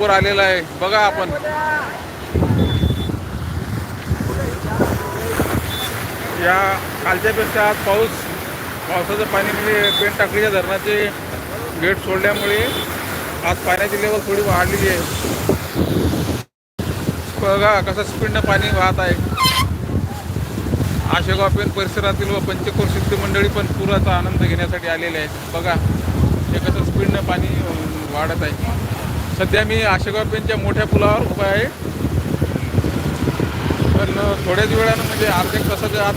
पूर आलेला आहे. बघा आपण. या कालच्यापेक्षा आज पाऊस पावसाचं पाणी म्हणजे पेंट टाकलीच्या धरणाचे गेट सोडल्यामुळे आज पाण्याची लेवल थोडी वाढलेली आहे. बघा कसं स्पीडनं पाणी वाहत आहे. आशेगाव पेन परिसरातील व पंचकोर सिद्ध मंडळी पण पुराचा आनंद घेण्यासाठी आलेले आहेत. बघा हे कसं स्पीडनं पाणी वाढत आहे. सध्या मी आशेगाव पेनच्या मोठ्या पुलावर उभा आहे. पण थोड्याच वेळानं म्हणजे अर्ध्या तासाच्या आत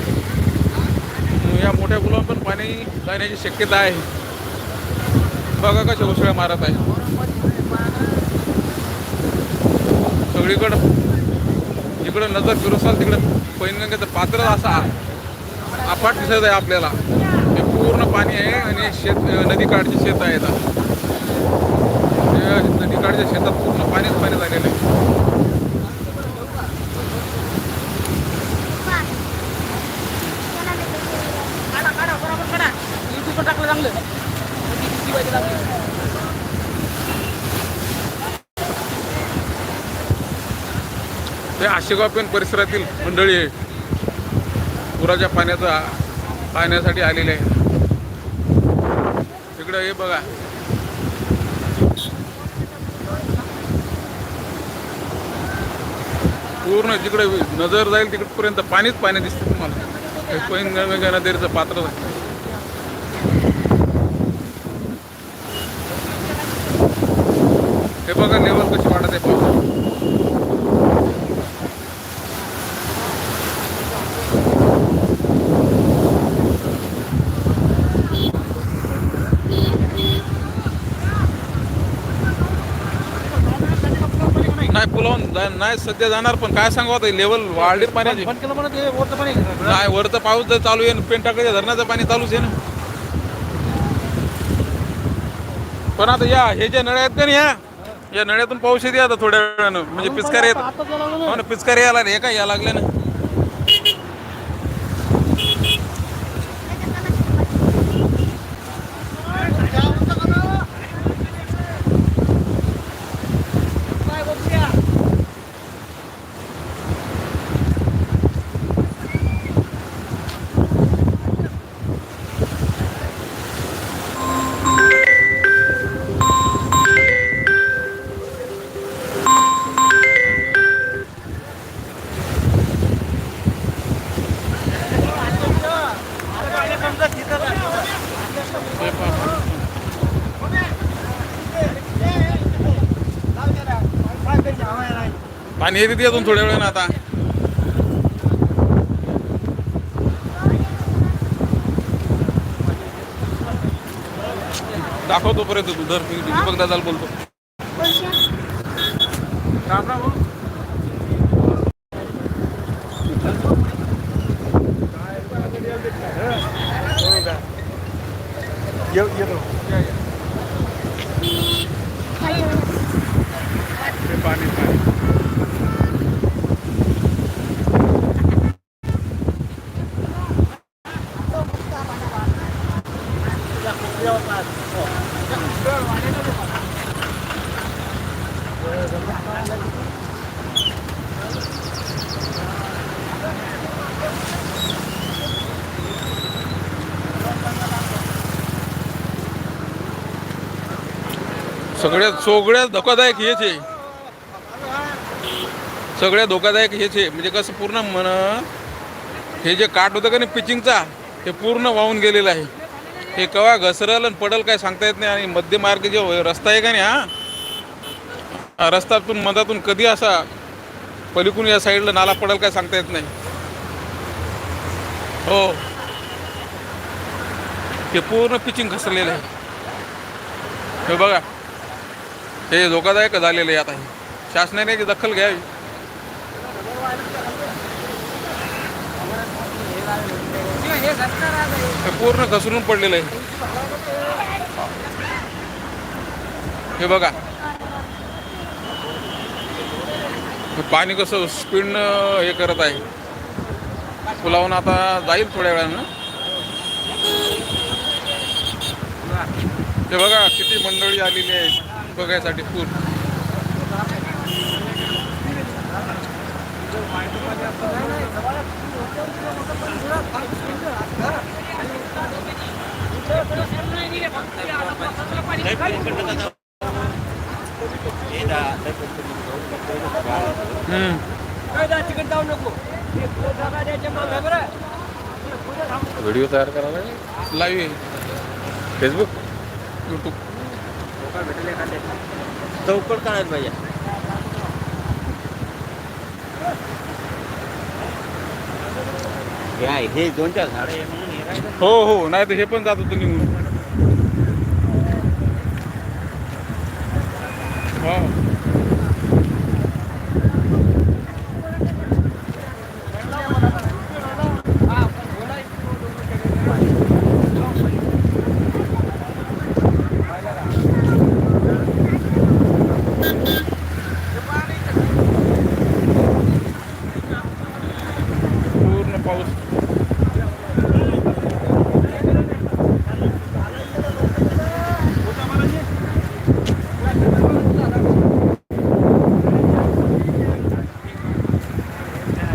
या मोठ्या पुलावर पण पाणी जाण्याची शक्यता आहे. बघा कशा उसळ्या मारत आहे. सगळीकडं जिकडं नजर फिरसाल तिकडं पैनगंगेचं पात्र असा अफाट दिसत आहे आपल्याला. हे पूर्ण पाणी आहे आणि शेत नदीकाठचे शेत आहेत. ते नदीकाठच्या शेतात पूर्ण पाणीच पाणी झालेलं आहे. टाकलं चांगलं. किती वाजता लागले. हे आशेगाव पेन परिसरातील मंडळी पुराच्या पाण्याचा पाहण्यासाठी आलेले आहे. इकडं हे बघा. पूर्ण जिकडे नजर जाईल तिकडपर्यंत पाणीच पाणी दिसतं तुम्हाला पैनगंगा नदीचं पात्र आहे. हे बघा लेवल कशी वाढत आहे पाऊस नाही पुलावून जा- नाही सध्या जाणार पण काय सांगू आता लेवल वाढली पाण्याची. बंद केलं म्हणत ते वरचं पाणी नाही वरचं पाऊस जर चालू आहे पेंटाकडे धरणाचं पाणी चालूच आहे ना. पण आता या हे जे नळ्या आहेत का नाही या? या नळ्यातून पाऊस येते आता थोड्या वेळानं. म्हणजे पिचकारी येत आता लागलं हो ना पिचकारी यायला हे काय या लागले ना? पाणी येते ते अजून थोड्या वेळानं आता. दाखवतो पर्यंत तू धर मी दीपक दादाला बोलतो. राम राम हो. हे पाणी पाणी सगळ्यात सगळ्यात धोकादायक हेच आहे. सगळ्यात धोकादायक हेच आहे. म्हणजे कसं पूर्ण मन हे जे काट होतं का नाही पिचिंगचा हे पूर्ण वाहून गेलेलं आहे. हे केव्हा घसरल आणि पडल काय सांगता येत नाही. आणि मध्यमार्ग जे रस्ता आहे का नाही हा? हा रस्त्यातून मधातून कधी असा पलीकडून या साईडला नाला पडल काय सांगता येत नाही. हो. हे पूर्ण पिचिंग घसरलेलं आहे. हे बघा. हे धोकादायक झालेलं आहे आता हे. शासनाने दखल घ्यावी. हे पूर्ण घसरून पडलेलं आहे. हे बघा. पाणी कसं स्पीडनं हे करत आहे. पुलावून आता जाईल थोड्या वेळानं. हे बघा किती मंडळी आलेली आहे बघायसाठी पूर नको व्हिडिओ तयार करावा लाईव्ह फेसबुक यूट्यूब चौकट काढायला पाहिजे. हे आहे, हे दोन चार झाड आहे. म्हणून हे राहिलं. हो हो नाही तर हे पण जात होतं निघून. हो. पूर्ण पाऊस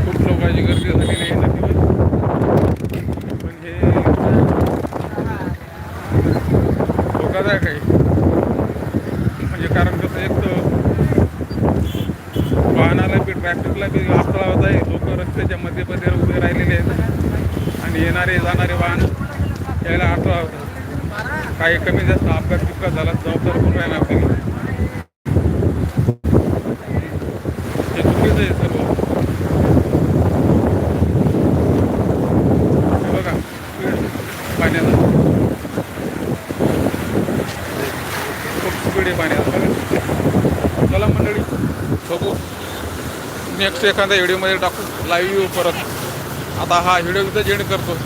खूप लोकांची गर्दी झालेली आहे नदीवर पण हे धोकादायक आहे म्हणजे कारण कसं एक तर फॅक्टरीला बी ट्रॅफिकला अडथळा होत आहे. लोक रस्त्याच्या मध्यमध्ये उभे राहिलेले आहेत. आणि येणारे जाणारे वाहन यायला अडथळा होत काही कमी जास्त अपघात बिपघात झाला जबाबदार कोण राहिला आपल्याला हे चुकीचं आहे सर्व. बघा पाण्याचा खूप स्पीड आहे पाण्याचा बघा चला मंडळी बघू. नेक्स्ट एखाद्या व्हिडिओमध्ये टाकू. लाईव्ह येऊ परत. आता हा व्हिडिओ इथं एंड करतो